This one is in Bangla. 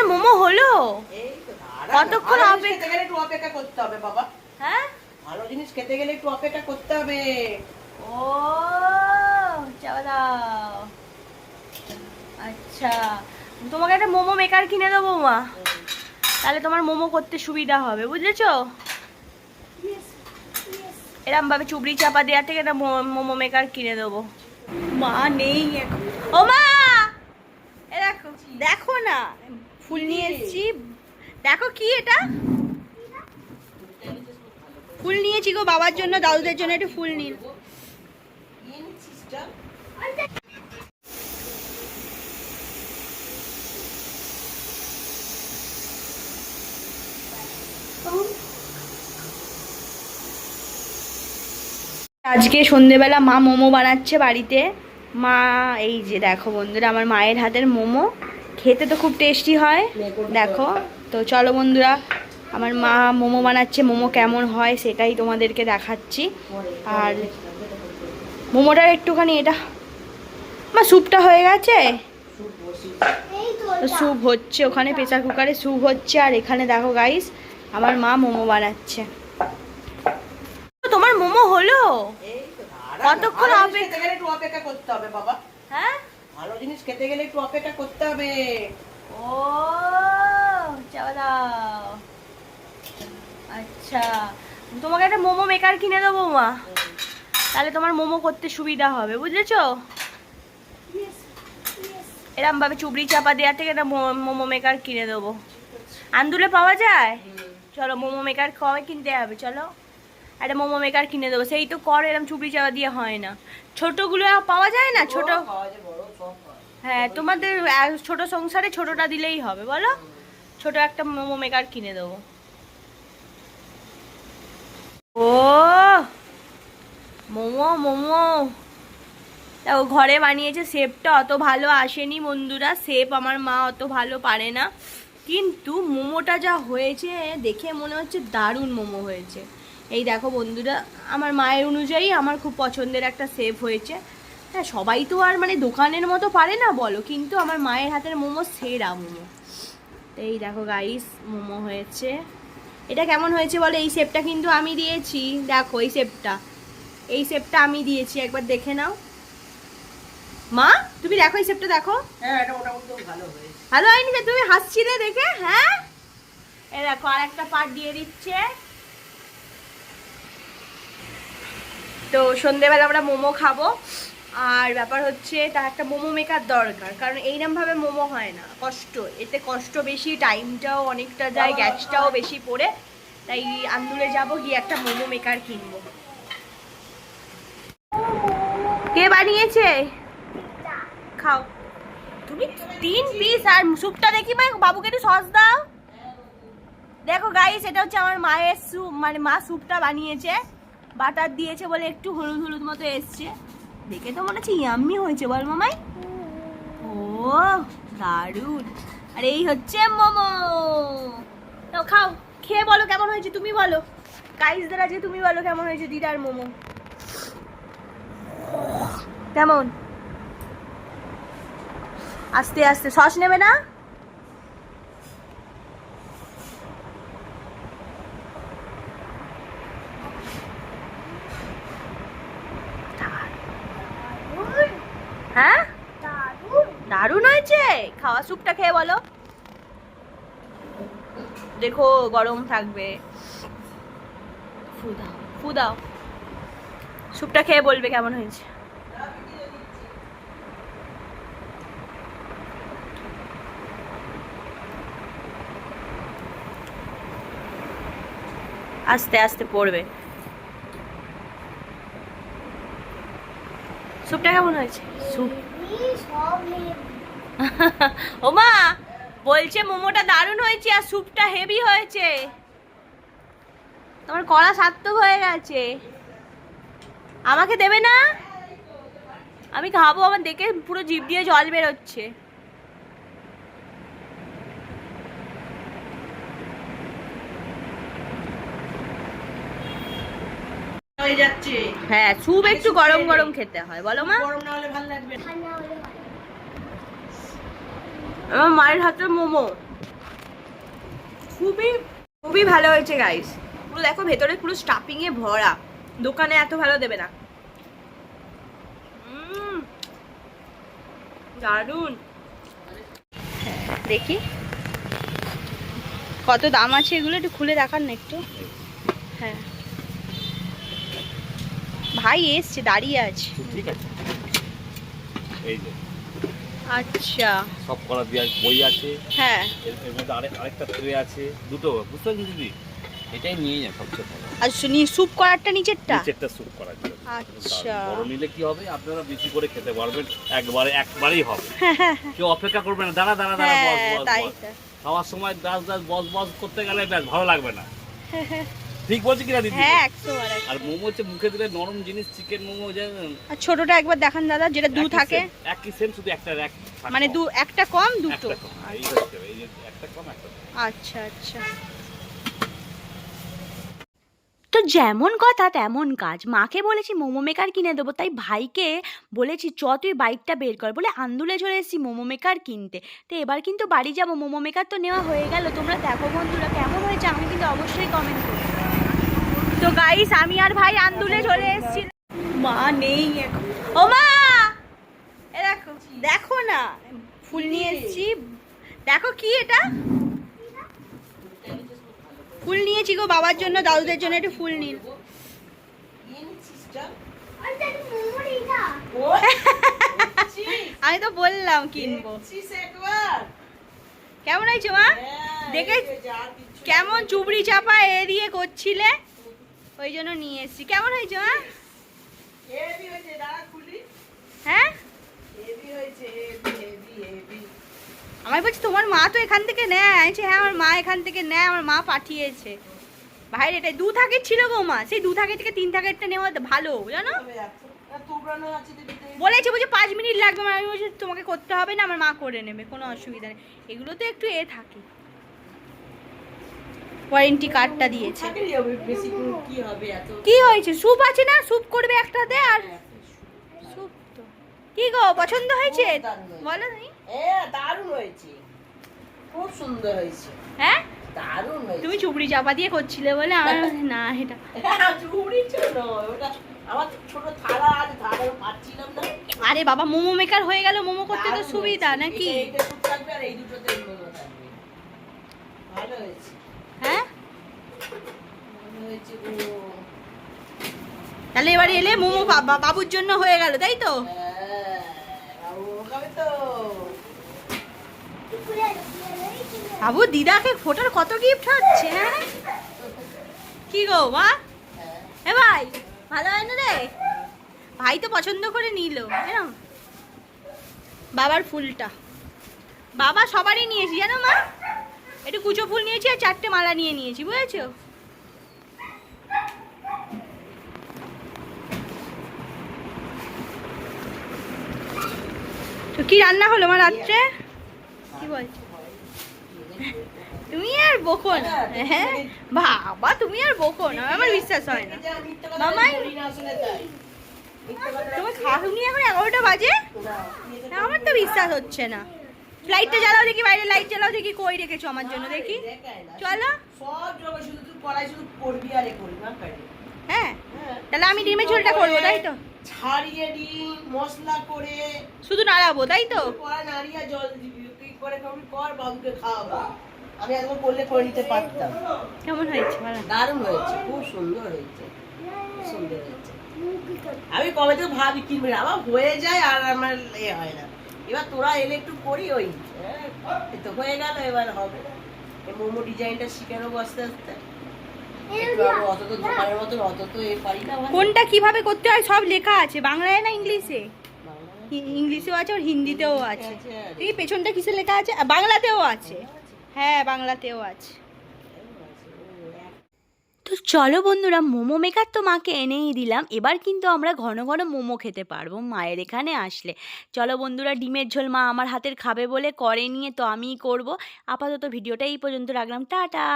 তোমার মোমো হলো? এই তো দাঁড়া, কতক্ষণ অপেক্ষা- খেতে গেলে একটু অপেক্ষা করতে হবে বাবা। হ্যাঁ? ভালো জিনিস খেতে গেলে একটু অপেক্ষা করতে হবে। ও চাওয়া দাও আচ্ছা তোমাকে একটা মোমো মেকার কিনে দেবো মা। তাহলে তোমার মোমো করতে সুবিধা হবে বুঝেছ? এরম ভাবে চুবড়ি চাপা দেওয়ার থেকে একটা মো- মোমো মেকার কিনে দেবো। মা নেই এখন। ও মা! এ দেখো দেখো না। ফুল নিয়ে এসেছি। দেখো কি এটা? ফুল নিয়েছি গো বাবার জন্য দাদুদের জন্য একটু ফুল টা? আজকে সন্ধেবেলা মা মোমো বানাচ্ছে বাড়িতে। মা এই যে দেখো বন্ধুরা আমার মায়ের হাতের মোমো। খেতে তো খুব টেস্টি হয়। দেখো তো চলো বন্ধুরা আমার মা মোমো বানাচ্ছে মোমো কেমন হয় সেটাই তোমাদেরকে দেখাচ্ছি। আর মোমোটার একটুখানি এটা মা স্যুপটা হয়ে গেছে? তো স্যুপ হচ্ছে ওখানে প্রেসার কুকারে স্যুপ হচ্ছে আর এখানে দেখো গাইস আমার মা মোমো বানাচ্ছে। তোমার মোমো হলো? কতক্ষণ অপেক্ষা করতে হবে বাবা। হ্যাঁ? ভালো জিনিস খেতে গেলে একটু অপেক্ষা করতে হবে। ও চাওয়া দাও। আচ্ছা তোমাকে একটা মোমো মেকার কিনে দেবো মা। তাহলে তোমার মোমো করতে সুবিধা হবে বুঝেছ? এরম ভাবে চুবড়ি চাপা দেওয়ার থেকে একটা মোমো মেকার কিনে দেবো। আন্দুলে পাওয়া যায়? চলো মোমো মেকার কবে কিনতে হবে চলো। একটা মোমো মেকার কিনে দেবো। সেই তো কর এরম চুবড়ি চাপা দিয়ে হয় না। ছোটগুলো পাওয়া যায় না? ছোট হ্যাঁ তোমাদের ছোট সংসারে ছোটটা দিলেই হবে, বলো? ছোট একটা মোমো মেকার কিনে দেবো। ও, মোমো মোমো। ও ঘরে বানিয়েছে শেপটা, অত ভালো আসেনি বন্ধুরা, শেপ আমার মা অত ভালো পারে না। কিন্তু মোমোটা যা হয়েছে, দেখে মনে হচ্ছে দারুণ মোমো হয়েছে। এই দেখো বন্ধুরা, আমার মায়ের অনুযায়ী আমার খুব পছন্দের একটা শেপ হয়েছে। হ্যাঁ সবাই তো আর মানে দোকানের মতো পারে না বলো। কিন্তু আমার মায়ের হাতের মোমো সেরা মোমো। তো এই দেখো গাইস মোমো হয়েছে। এটা কেমন হয়েছে বলো? এই শেপটা কিন্তু আমি দিয়েছি। দেখো এই শেপটা এই শেপটা আমি দিয়েছি একবার দেখে নাও। মা তুমি দেখো এই শেপটা দেখো। হ্যাঁ ভালো হয়নি যে তুমি হাসছিলে দেখে? হ্যাঁ? এই দেখো আর একটা পার্ট দিয়ে দিচ্ছে। তো সন্ধেবেলা আমরা মোমো খাব। আর ব্যাপার হচ্ছে তার একটা মোমো মেকার দরকার কারণ এইরকম ভাবে মোমো হয় না। কষ্ট এতে কষ্ট বেশি টাইমটাও অনেকটা যায় গ্যাসটাও বেশি পড়ে। তাই আন্দুলে যাব গিয়ে একটা মোমো মেকার কিনবো। কে বানিয়েছে? খাও। তুমি তিন পিস আর স্যুপটা দেখি মা বাবুকে একটু সস দাও। দেখো গাইস এটা হচ্ছে আমার মায়ের স্যুপ মানে মা স্যুপটা বানিয়েছে। বাটার দিয়েছে বলে একটু হলুদ হলুদ মতো এসছে। দেখে তো মনে হচ্ছে ইয়াম্মি হয়েছে, বল মামাই। ও, দারুণ। আর এই হচ্ছে মোমো। খাও। খেয়ে বলো কেমন হয়েছে, তুমি বলো। গাইসদের আজকে তুমি বলো কেমন হয়েছে, দিদার মোমো। কেমন? আস্তে আস্তে, সস নেবে না হ্যাঁ দারুণ হয়েছে খাওয়া স্যুপটা খেয়ে বলো। দেখো গরম থাকবে। ফু দাও। ফু দাও। স্যুপটা খেয়ে বলবে কেমন হয়েছে। আস্তে আস্তে পড়বে। স্যুপটা কেমন হয়েছে? স্যুপ ওমা বলছে মোমোটা দারুণ হয়েছে আর স্যুপটা হেভি হয়েছে। তোমার কড়া সার্থক হয়ে গেছে। আমাকে দেবে না? আমি খাব আমার দেখে পুরো জিভ দিয়ে জল বেরোচ্ছে। হয়ে যাচ্ছে। হ্যাঁ স্যুপ একটু গরম গরম খেতে হয় বলো মা। গরম না হলে ভালো লাগবে। আমার মায়ের হাতে মোমো। খুবই খুবই ভালো হয়েছে গাইস পুরো দেখো, ভেতরে পুরো স্টাফিং এ ভরা। দোকানে এত ভালো দেবে না। দারুণ। দেখি। কত দাম আছে এগুলো? একটু খুলে দেখান না একটু। হ্যাঁ। ভাই, এসছে, দাঁড়িয়ে আছে। ঠিক আছে। এই যে। আচ্ছা। সব করা দেওয়া বই আছে। হ্যাঁ। এর মধ্যে আরেক আরেকটা ট্রে আছে দুটো বুঝতে পারছেন দিদি? এটাই নিয়ে যান সবচেয়ে ভালো। আর স্যুপ করারটা নিচেরটা? নিচেরটা স্যুপ করার আচ্ছা। বড় নিলে কি হবে? আপনারা বেশি করে খেতে পারবেন একবারে একবারেই হবে। কেউ অপেক্ষা করবে না দাঁড়া দাঁড়া দাঁড়া বস হ্যাঁ বস। খাওয়ার সময় দাস দাস বস বস করতে গেলে ব্যাস ভালো লাগবে না। ঠিক বলছি কিনা দিদি? হ্যাঁ একশো বার একশো। আর মোমো হচ্ছে মুখে দিলে নরম জিনিস চিকেন মোমো জানেন আর ছোটটা একবার দেখান দাদা যেটা দু থাকে। একই সেম শুধু একটা এক মানে দু একটা কম দুটো? একটা কম, এই হচ্ছে, এই যে একটা কম একটা আচ্ছা আচ্ছা। তো যেমন কথা তেমন কাজ। মাকে বলেছি মোমো মেকার কিনে দেবো তাই ভাইকে বলেছি চ তুই বাইকটা বের কর। বলে আন্দুলে চলে এসেছি মোমো মেকার কিনতে। তো এবার কিন্তু বাড়ি যাব মোমো মেকার তো নেওয়া হয়ে গেল। তোমরা দেখো বন্ধুরা কেমন হয়েছে? আমি কিন্তু অবশ্যই কমেন্ট করো তো গাইস আমি আর ভাই আন্দুলে চলে এসেছি। মা নেই এখন। ও মা! এ দেখো দেখো না, ফুল নিয়ে এসেছি। দেখো কি এটা? ফুল নিয়েছি গো বাবার জন্য, দাদুদের জন্য, একটু ফুল নিন। আমি তো বললাম কিনবো। কেমন আছো মা? দেখে কেমন চুবড়ি চাপা এ দিয়ে করছিলে? ওই জন্য নিয়ে এসেছি। কেমন হয়েছে মা? হ্যাঁ? আমি বলছি তোমার মা তো এখান থেকে নেয়। হ্যাঁ আমার মা এখান থেকে নেয় আমার মা পাঠিয়েছে। ভাইয়ের এটা দু থাকের ছিল গো মা। সেই দু থাকের থেকে তিন থাকেরটা নেওয়া ভালো জানো? বলেছে বলছে পাঁচ মিনিট লাগবে। মানে আমি বলছি তোমাকে করতে হবে না আমার মা করে নেবে কোনো অসুবিধা নেই। এগুলো তো একটু এ থাকে। ওয়ারেন্টি কার্ডটা দিয়েছে। কি হবে এত? কি হয়েছে? স্যুপ আছে না? স্যুপ করবে একটা দে আর স্যুপ তো। কি গো পছন্দ হয়েছে। বলো নি হ্যাঁ দারুণ হয়েছে। খুব সুন্দর হয়েছে। হ্যাঁ? দারুণ হয়েছে। তুমি চুবড়ি চাপা দিয়ে করছিলে বলে আমার না এটা। হ্যাঁ, ছিল ওটা আমার ছোট থালা আছে থালা পাচ্ছিলাম না। আরে বাবা মোমো মেকার হয়ে গেল মোমো করতে তো সুবিধা নাকি? ভালো হয়েছে। হ্যাঁ তাহলে এবার এলে মোমো বাবা বাবুর জন্য হয়ে গেল তাই তো? হ্যাঁ, বাবু দিদাকে ফোটার কত গিফট হচ্ছে হ্যাঁ? কি গো মা? হ্যাঁ। এ ভাই ভালো হয় না রে? ভাই তো পছন্দ করে নিল এরম বাবার ফুলটা। বাবা সবারই নিয়েছি জানো মা? একটু কুচো ফুল নিয়েছি আর চারটে মালা নিয়ে নিয়েছি বুঝেছ? কি রান্না হলো আমার রাত্রে? কি বলছো? তুমি আর বকো না। হ্যাঁ? বাবা তুমি আর বকো না। আমার বিশ্বাস হয় না। মামাই? তোমার এখন এগারোটা বাজে? আমার তো বিশ্বাস হচ্ছে না। লাইটটা জ্বালাও দেখি বাইরে লাইট জ্বালাও দেখি কই রেখেছো আমার জন্য দেখি। চলো। হ্যাঁ। তাহলে আমি ডিমের ঝোলটা করব তাই তো? ছাড়িয়ে ডিম মশলা করে। শুধু নাড়াবো তাই তো? কড়া নাড়িয়ে জল দিবি। তুই করে করবি কর বাবুকে খাওয়াবো। আমি একবার করলে করে নিতে পারতাম। কেমন হয়েছে দারুণ হয়েছে খুব সুন্দর হয়েছে সুন্দর হয়েছে। আমি কবে তো ভাবি কিনবি আমার হয়ে যায় আর আমার এ হয় না। এবার তোরা এলে একটু করি ওই তো হয়ে গেল এবার হবে। মোমো ডিজাইনটা শিখে নেব আস্তে আস্তে। কোনটা কীভাবে করতে হয় সব লেখা আছে বাংলায় না ইংলিশে? ইংলিশেও আছে আর হিন্দিতেও আছে। আছে এই পেছনটা কিসে লেখা আছে? বাংলাতেও আছে। হ্যাঁ বাংলাতেও আছে। তো চলো বন্ধুরা মোমো মেকার তো মাকে এনেই দিলাম। এবার কিন্তু আমরা ঘন ঘন মোমো খেতে পারব মায়ের এখানে আসলে। চলো বন্ধুরা ডিমের ঝোল মা আমার হাতের খাবে বলে করে নিয়ে তো আমিই করব। আপাতত ভিডিওটা এই পর্যন্ত রাখলাম। টাটা!